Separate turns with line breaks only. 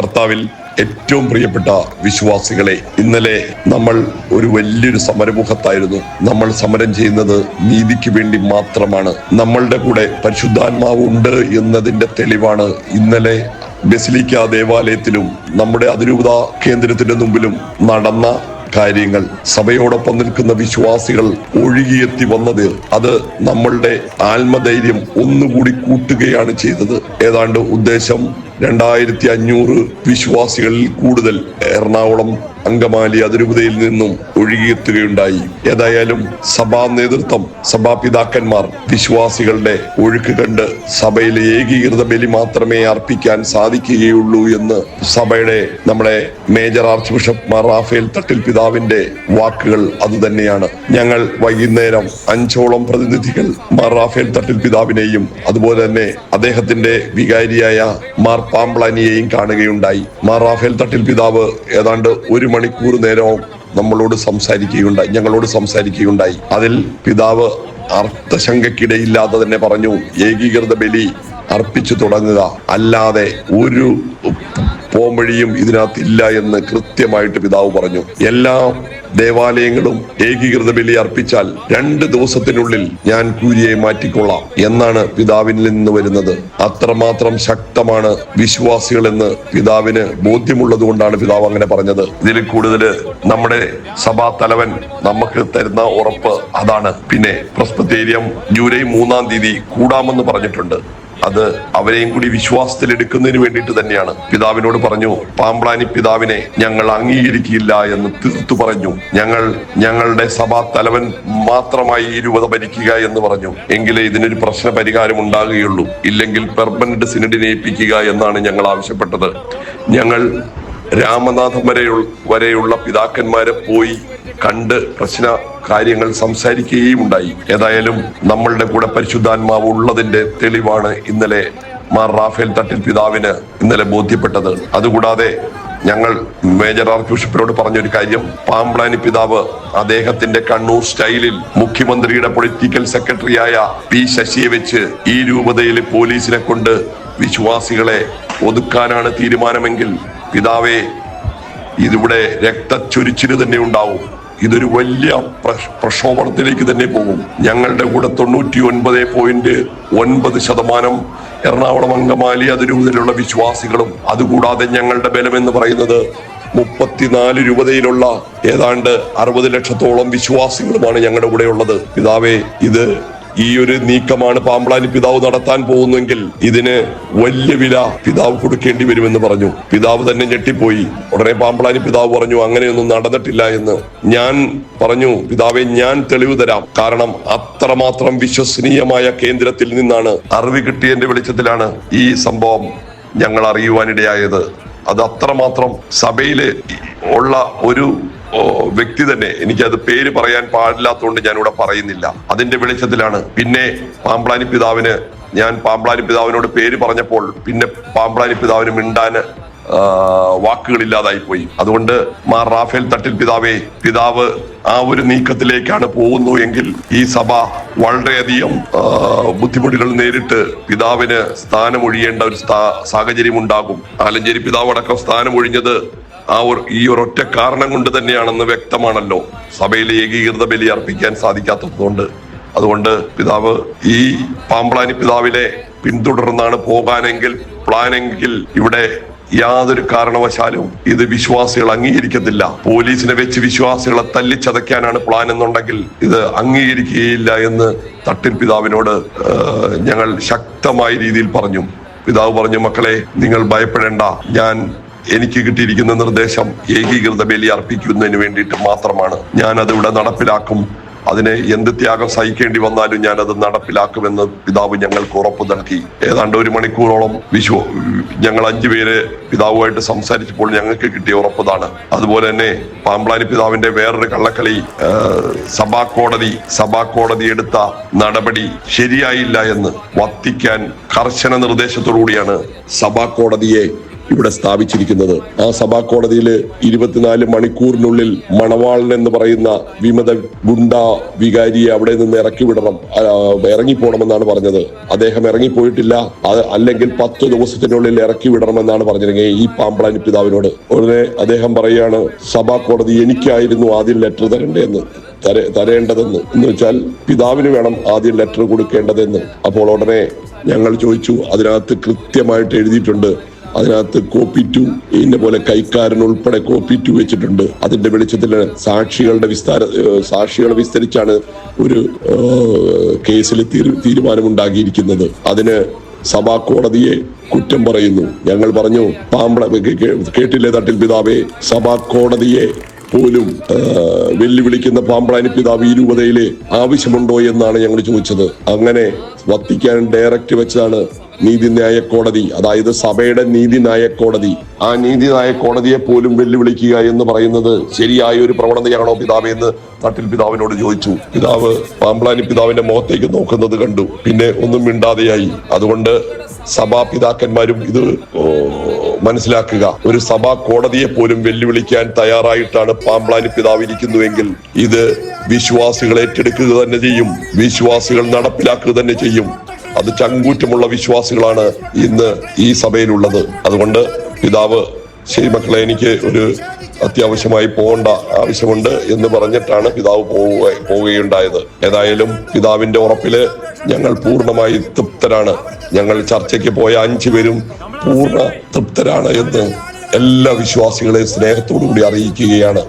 കർത്താവിൽ ഏറ്റവും പ്രിയപ്പെട്ട വിശ്വാസികളെ ഇന്നലെ നമ്മൾ ഒരു വലിയൊരു സമരമുഖത്തായിരുന്നു. നമ്മൾ സമരം ചെയ്യുന്നത് നീതിക്ക് വേണ്ടി മാത്രമാണ്. നമ്മളുടെ കൂടെ പരിശുദ്ധാത്മാവ് ഉണ്ട് എന്നതിന്റെ തെളിവാണ് ഇന്നലെ ബസിലിക്ക ദേവാലയത്തിലും നമ്മുടെ അതിരൂപത കേന്ദ്രത്തിന്റെ മുമ്പിലും നടന്ന കാര്യങ്ങൾ. സഭയോടൊപ്പം നിൽക്കുന്ന വിശ്വാസികൾ ഒഴുകിയെത്തി വന്നത് അത് നമ്മളുടെ ആത്മധൈര്യം ഒന്നുകൂടി കൂട്ടുകയാണ് ചെയ്തത്. ഏതാണ്ട് ഉദ്ദേശം രണ്ടായിരത്തി അഞ്ഞൂറ് വിശ്വാസികളിൽ കൂടുതൽ എറണാകുളം അങ്കമാലി അതിരൂപതയിൽ നിന്നും ഒഴുകിയെത്തുകയുണ്ടായി. ഏതായാലും സഭാ നേതൃത്വം സഭാ പിതാക്കന്മാർ വിശ്വാസികളുടെ ഒഴുക്ക് കണ്ട് സഭയിലെ ഏകീകൃത ബലി മാത്രമേ അർപ്പിക്കാൻ സാധിക്കുകയുള്ളൂ എന്ന് സഭയുടെ നമ്മുടെ major archbishop Mar Raphael Thattil പിതാവിന്റെ വാക്കുകൾ അതുതന്നെയാണ്. ഞങ്ങൾ വൈകുന്നേരം അഞ്ചോളം പ്രതിനിധികൾ മാർ റാഫേൽ തട്ടിൽ പിതാവിനെയും അതുപോലെ തന്നെ അദ്ദേഹത്തിന്റെ വികാരിയായ മാർ പാമ്പ്ലാനിയെയും കാണുകയുണ്ടായി. മാർ റാഫേൽ തട്ടിൽ പിതാവ് ഏതാണ്ട് ഒരു മണിക്കൂർ നേരവും നമ്മളോട് സംസാരിക്കുകയുണ്ടായി ഞങ്ങളോട് സംസാരിക്കുകയുണ്ടായി. അതിൽ പിതാവ് അർത്ഥശങ്കയ്ക്കിടയില്ലാതെ തന്നെ പറഞ്ഞു ഏകീകൃത ബലി അർപ്പിച്ചു തുടങ്ങുക. അല്ലാതെ ഒരു പോംവഴിയും ഇതിനകത്തില്ല എന്ന് കൃത്യമായിട്ട് പിതാവ് പറഞ്ഞു. എല്ലാ ദേവാലയങ്ങളും ഏകീകൃത ബലി അർപ്പിച്ചാൽ രണ്ട് ദിവസത്തിനുള്ളിൽ ഞാൻ കൂരിയെ മാറ്റിക്കൊള്ളാം എന്നാണ് പിതാവിൽ നിന്ന് വരുന്നത്. അത്രമാത്രം ശക്തമാണ് വിശ്വാസികൾ എന്ന് പിതാവിന് ബോധ്യമുള്ളത് കൊണ്ടാണ് പിതാവ് അങ്ങനെ പറഞ്ഞത്. ഇതിൽ കൂടുതൽ നമ്മുടെ സഭാ തലവൻ നമുക്ക് തരുന്ന ഉറപ്പ് അതാണ്. പിന്നെ പ്രസ്ബത്തേരിയം ജൂലൈ മൂന്നാം തീയതി കൂടാമെന്ന് പറഞ്ഞിട്ടുണ്ട്. അത് അവരെയും കൂടി വിശ്വാസത്തിൽ എടുക്കുന്നതിന് വേണ്ടിയിട്ട് തന്നെയാണ്. പിതാവിനോട് പറഞ്ഞു പാമ്പ്ലാനി പിതാവിനെ ഞങ്ങൾ അംഗീകരിക്കില്ല എന്ന് തീർത്തു പറഞ്ഞു. ഞങ്ങൾ ഞങ്ങളുടെ സഭാ തലവൻ മാത്രമായി രൂപത ഭരിക്കുക എന്ന് പറഞ്ഞു. എങ്കിലേ ഇതിനൊരു പ്രശ്ന പരിഹാരം ഉണ്ടാകുകയുള്ളൂ. ഇല്ലെങ്കിൽ പെർമനന്റ് സിനഡിനെ ഏൽപ്പിക്കുക എന്നാണ് ഞങ്ങൾ ആവശ്യപ്പെട്ടത്. ഞങ്ങൾ രാമനാഥം വരെയുള്ള വരെയുള്ള പിതാക്കന്മാരെ പോയി കണ്ട് പ്രശ്ന കാര്യങ്ങൾ സംസാരിക്കുകയും ഉണ്ടായി ഏതായാലും നമ്മളുടെ കൂടെ പരിശുദ്ധാത്മാവ് ഉള്ളതിന്റെ തെളിവാണ് ഇന്നലെ മാർ റാഫേൽ തട്ടിൽ പിതാവിന് ഇന്നലെ ബോധ്യപ്പെട്ടത്. അതുകൂടാതെ ഞങ്ങൾ മേജർ ആർച്ച് ബിഷപ്പിനോട് പറഞ്ഞൊരു കാര്യം. പാമ്പ്ലാനി പിതാവ് അദ്ദേഹത്തിന്റെ കണ്ണൂർ സ്റ്റൈലിൽ മുഖ്യമന്ത്രിയുടെ പൊളിറ്റിക്കൽ സെക്രട്ടറിയായ പി ശശിയെ വെച്ച് ഈ രൂപതയിൽ പോലീസിനെ കൊണ്ട് വിശ്വാസികളെ ഒതുക്കാനാണ് തീരുമാനമെങ്കിൽ പിതാവേ ഇതിവിടെ രക്തച്ചൊരിച്ചിന് തന്നെ ഉണ്ടാവും. ഇതൊരു വലിയ പ്രക്ഷോഭത്തിലേക്ക് തന്നെ പോകും. ഞങ്ങളുടെ കൂടെ തൊണ്ണൂറ്റി ഒൻപത് പോയിന്റ് ഒൻപത് ശതമാനം എറണാകുളം അങ്കമാലി അതിരൂപതയിലുള്ള വിശ്വാസികളും അതുകൂടാതെ ഞങ്ങളുടെ ബലം എന്ന് പറയുന്നത് മുപ്പത്തിനാല് രൂപതയിലുള്ള ഏതാണ്ട് അറുപത് ലക്ഷത്തോളം വിശ്വാസികളുമാണ് ഞങ്ങളുടെ കൂടെ ഉള്ളത് പിതാവേ ഇത് ഈ ഒരു നീക്കമാണ് പാമ്പളാനി പിതാവ് നടത്താൻ പോകുന്നെങ്കിൽ ഇതിന് വലിയ വില പിതാവ് കൊടുക്കേണ്ടി വരുമെന്ന് പറഞ്ഞു. പിതാവ് തന്നെ ഞെട്ടിപ്പോയി. ഉടനെ പാമ്പളാനി പിതാവ് പറഞ്ഞു അങ്ങനെയൊന്നും നടന്നിട്ടില്ല എന്ന്. ഞാൻ പറഞ്ഞു പിതാവെ ഞാൻ തെളിവ് തരാം. കാരണം അത്രമാത്രം വിശ്വസനീയമായ കേന്ദ്രത്തിൽ നിന്നാണ് അറിവ് കിട്ടിയതിന്റെ വെളിച്ചത്തിലാണ് ഈ സംഭവം ഞങ്ങൾ അറിയുവാനിടയായത്. അത് അത്രമാത്രം സഭയിൽ ഉള്ള ഒരു വ്യക്തി തന്നെ. എനിക്കത് പേര് പറയാൻ പാടില്ലാത്തതുകൊണ്ട് ഞാനിവിടെ പറയുന്നില്ല. അതിന്റെ വെളിച്ചത്തിലാണ്. പിന്നെ പാമ്പ്ലാനി പിതാവിന് ഞാൻ പാമ്പ്ലാനി പിതാവിനോട് പേര് പറഞ്ഞപ്പോൾ പിന്നെ പാമ്പ്ലാനി പിതാവിന് മിണ്ടാന് വാക്കുകളില്ലാതായി പോയി അതുകൊണ്ട് മാർ റാഫേൽ തട്ടിൽ പിതാവേ പിതാവ് ആ ഒരു നീക്കത്തിലേക്കാണ് പോകുന്നു എങ്കിൽ ഈ സഭ വളരെയധികം ബുദ്ധിമുട്ടുകൾ നേരിട്ട് പിതാവിന് സ്ഥാനമൊഴിയേണ്ട ഒരു സാഹചര്യം ഉണ്ടാകും ആലഞ്ചേരി പിതാവ് അടക്കം സ്ഥാനമൊഴിഞ്ഞത് ആ ഈ ഒരൊറ്റ കാരണം കൊണ്ട് തന്നെയാണെന്ന് വ്യക്തമാണല്ലോ. സഭയിൽ ഏകീകൃത ബലി അർപ്പിക്കാൻ സാധിക്കാത്തതുകൊണ്ട്. അതുകൊണ്ട് പിതാവ് ഈ പാമ്പ്ലാനി പിതാവിനെ പിന്തുടർന്നാണ് പോകാനെങ്കിൽ പ്ലാനെങ്കിൽ ഇവിടെ യാതൊരു കാരണവശാലും ഇത് വിശ്വാസികൾ അംഗീകരിക്കത്തില്ല. പോലീസിനെ വെച്ച് വിശ്വാസികളെ തല്ലിച്ചതയ്ക്കാനാണ് പ്ലാൻ എന്നുണ്ടെങ്കിൽ ഇത് അംഗീകരിക്കുകയില്ല എന്ന് തട്ടിൽ പിതാവിനോട് ഞങ്ങൾ ശക്തമായ രീതിയിൽ പറഞ്ഞു. പിതാവ് പറഞ്ഞു മക്കളെ നിങ്ങൾ ഭയപ്പെടേണ്ട. ഞാൻ എനിക്ക് കിട്ടിയിരിക്കുന്ന നിർദ്ദേശം ഏകീകൃത ബലി അർപ്പിക്കുന്നതിന് വേണ്ടിയിട്ട് മാത്രമാണ്. ഞാൻ അതിവിടെ നടപ്പിലാക്കും. അതിനെ എന്ത് ത്യാഗം സഹിക്കേണ്ടി വന്നാലും ഞാൻ അത് നടപ്പിലാക്കുമെന്ന് പിതാവ് ഞങ്ങൾക്ക് ഉറപ്പ് നൽകി. ഏതാണ്ട് ഒരു മണിക്കൂറോളം വിശ്വ ഞങ്ങൾ അഞ്ചുപേര് പിതാവുമായിട്ട് സംസാരിച്ചപ്പോൾ ഞങ്ങൾക്ക് കിട്ടിയ ഉറപ്പതാണ്. അതുപോലെ തന്നെ പാമ്പ്ലാനി പിതാവിന്റെ വേറൊരു കള്ളക്കളി സഭാ കോടതി സഭാ കോടതി എടുത്ത നടപടി ശരിയായില്ല എന്ന് വത്തിക്കാൻ കർശന നിർദ്ദേശത്തോടുകൂടിയാണ് സഭാ കോടതിയെ ഇവിടെ സ്ഥാപിച്ചിരിക്കുന്നത്. ആ സഭാ കോടതിയിൽ ഇരുപത്തിനാല് മണിക്കൂറിനുള്ളിൽ മണവാളൻ എന്ന് പറയുന്ന വിമത ഗുണ്ട വികാരിയെ അവിടെ നിന്ന് ഇറക്കി വിടണം. ഇറങ്ങിപ്പോണമെന്നാണ് പറഞ്ഞത്. അദ്ദേഹം ഇറങ്ങിപ്പോയിട്ടില്ല. അല്ലെങ്കിൽ പത്ത് ദിവസത്തിനുള്ളിൽ ഇറക്കി വിടണമെന്നാണ് പറഞ്ഞിരുന്നത് ഈ പാമ്പളാനി പിതാവിനോട്. ഉടനെ അദ്ദേഹം പറയുകയാണ് സഭാ കോടതി എനിക്കായിരുന്നു ആദ്യം ലെറ്റർ തരേണ്ടതെന്ന് തര- തരേണ്ടതെന്ന്. എന്ന് വെച്ചാൽ പിതാവിന് വേണം ആദ്യം ലെറ്റർ കൊടുക്കേണ്ടതെന്ന്. അപ്പോൾ ഉടനെ ഞങ്ങൾ ചോദിച്ചു അതിനകത്ത് കൃത്യമായിട്ട് എഴുതിയിട്ടുണ്ട് അതിനകത്ത് കോപ്പി ടു ഇതിന്റെ പോലെ കൈക്കാരൻ ഉൾപ്പെടെ കോപ്പി ടു വെച്ചിട്ടുണ്ട്. അതിന്റെ വെളിച്ചത്തിൽ സാക്ഷികളുടെ വിസ്താര സാക്ഷികളെ വിസ്തരിച്ചാണ് ഒരു കേസിൽ തീരു- തീരുമാനമുണ്ടാക്കിയിരിക്കുന്നത് അതിന് സഭാ കോടതിയെ കുറ്റം പറയുന്നു. ഞങ്ങൾ പറഞ്ഞു പാമ്പള കേട്ടില്ലേ തട്ടിൽ പിതാവേ? സഭാ കോടതിയെ പോലും വെല്ലുവിളിക്കുന്ന പാമ്പ്രാനി പിതാവ് ഈ രൂപതയിലെ ആവശ്യമുണ്ടോ എന്നാണ് ഞങ്ങൾ ചോദിച്ചത്. അങ്ങനെ വത്തിക്കാൻ ഡയറക്റ്റ് വെച്ചാണ് നീതിന്യായ കോടതി അതായത് സഭയുടെ നീതിന്യായ കോടതി ആ നീതിന്യായ കോടതിയെ പോലും വെല്ലുവിളിക്കുക എന്ന് പറയുന്നത് ശരിയായ ഒരു പ്രവണതയാണോ പിതാവ് എന്ന് തട്ടിൽ പിതാവിനോട് ചോദിച്ചു. പിതാവ് പാമ്പ്ലാനി പിതാവിന്റെ മുഖത്തേക്ക് നോക്കുന്നത് കണ്ടു. പിന്നെ ഒന്നും മിണ്ടാതെയായി. അതുകൊണ്ട് സഭാ പിതാക്കന്മാരും ഇത് മനസ്സിലാക്കുക. ഒരു സഭാ കോടതിയെ പോലും വെല്ലുവിളിക്കാൻ തയ്യാറായിട്ടാണ് പാമ്പ്ലാനി പിതാവ് ഇരിക്കുന്നുവെങ്കിൽ ഇത് വിശ്വാസികൾ ഏറ്റെടുക്കുക തന്നെ ചെയ്യും. വിശ്വാസികൾ നടപ്പിലാക്കുക തന്നെ ചെയ്യും. അത് ചങ്കൂറ്റമുള്ള വിശ്വാസികളാണ് ഇന്ന് ഈ സഭയിലുള്ളത്. അതുകൊണ്ട് പിതാവ് ശരി മക്കളെ എനിക്ക് ഒരു അത്യാവശ്യമായി പോകേണ്ട ആവശ്യമുണ്ട് എന്ന് പറഞ്ഞിട്ടാണ് പിതാവ് പോവുക പോവുകയുണ്ടായത്. ഏതായാലും പിതാവിന്റെ ഉറപ്പിൽ ഞങ്ങൾ പൂർണമായി തൃപ്തരാണ്. ഞങ്ങൾ ചർച്ചയ്ക്ക് പോയ അഞ്ചു പേരും പൂർണ തൃപ്തരാണ് എന്ന് എല്ലാ വിശ്വാസികളെയും സ്നേഹത്തോടു കൂടി അറിയിക്കുകയാണ്.